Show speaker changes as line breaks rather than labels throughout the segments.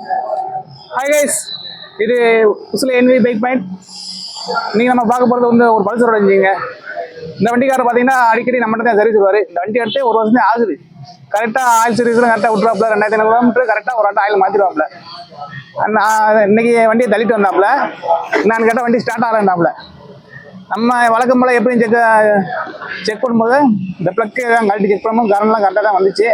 Hi guys இது உசில envy bike point நீங்கள் நம்ம பார்க்க போகிறது வந்து ஒரு பல்சர் இன்ஜிங்க இந்த வண்டிக்காரர் பார்த்தீங்கன்னா அடிக்கடி நம்மகிட்ட தான் சர்வீஸ் வருவார் இந்த வண்டி எடுத்து ஒரு வருஷமே ஆகுது. கரெக்டாக ஆயில் சர்வீஸில் கரெக்டாக விட்டுருவாப்ல ரெண்டாயிரத்தி ஐநூறு கிலோமீட்டர் கரெக்டாக ஒரு ஆட்டம் ஆயில் மாற்றிடுவாப்ல நான் இன்னைக்கு வண்டியை தள்ளிட்டு வந்தாப்புல. நான் கேட்டால் வண்டி ஸ்டார்ட் ஆகிறேன்டாப்ல நம்ம வழக்கம் போல் எப்படியும் செக் செக் பண்ணும்போது இந்த ப்ளக்கு கழட்டி செக் பண்ணும்போது கரண்ட்லாம் கரெக்டாக தான் வந்துச்சு.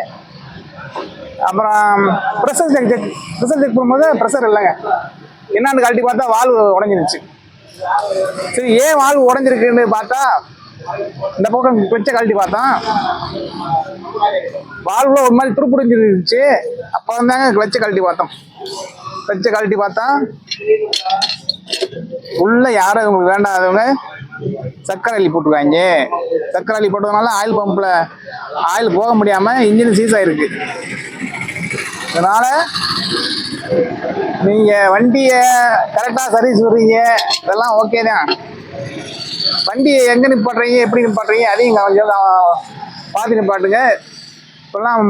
அப்புறம் pressure check check pressure check பண்ணும்போது ப்ரெஷர் இல்லைங்க. என்னன்னு கழட்டி பார்த்தா வால்வு உடஞ்சிருச்சு. சரி ஏன் வால்வு உடஞ்சிருக்குன்னு பார்த்தா இந்த பக்கம் குச்சை கழட்டி பார்த்தோம் வால்வில் ஒரு மாதிரி துருப்பிடிஞ்சிருந்துச்சு அப்போ வந்தாங்க கிளச்சை கழட்டி பார்த்தோம். கிளச்சை கழட்டி பார்த்தா உள்ள யாரும் உங்களுக்கு வேண்டாதவங்க சக்கரை அள்ளி போட்டுருக்காங்க. சக்கரை அள்ளி போட்டதுனால ஆயில் பம்பில் ஆயில் போக முடியாமல் இன்ஜின் சீஸ் ஆயிருக்கு. அதனால நீங்கள் வண்டியை கரெக்டாக சர்வீஸ் விடுறீங்க இதெல்லாம் ஓகே தான். வண்டியை எங்கே நிப்பாட்டுறீங்க எப்படி நிப்பாட்டுறீங்க அதையும் கொஞ்சம் பார்த்து நிப்பாட்டுங்க. இப்போல்லாம்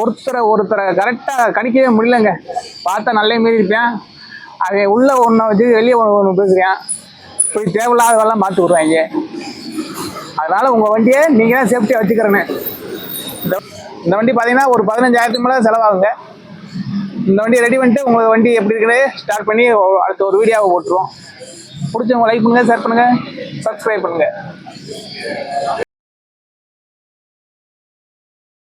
ஒருத்தரை ஒருத்தரை கரெக்டாக கணிக்கவே முடியலங்க. பார்த்தா நல்ல மாரி இருப்பேன் அதை உள்ள ஒன்றை வச்சு வெளியே ஒன்று ஒன்று பேசுகிறேன் போய் தேவையில்லாதவெல்லாம் மாற்றி விடுவாங்க அதனால் உங்கள் வண்டியை நீங்கள் தான் சேஃப்டியாக வச்சுக்கிறேன்னு. இந்த வண்டி பார்த்தீங்கன்னா ஒரு பதினஞ்சாயிரத்துக்கு மேலே செலவாகுங்க. இந்த வண்டியை ரெடி பண்ணிட்டு உங்கள் வண்டி எப்படி இருக்குது ஸ்டார்ட் பண்ணி அடுத்த ஒரு வீடியோவை போட்டுருவோம். பிடிச்சவங்க லைக் பண்ணுங்கள் ஷேர் பண்ணுங்கள் சப்ஸ்கிரைப் பண்ணுங்கள்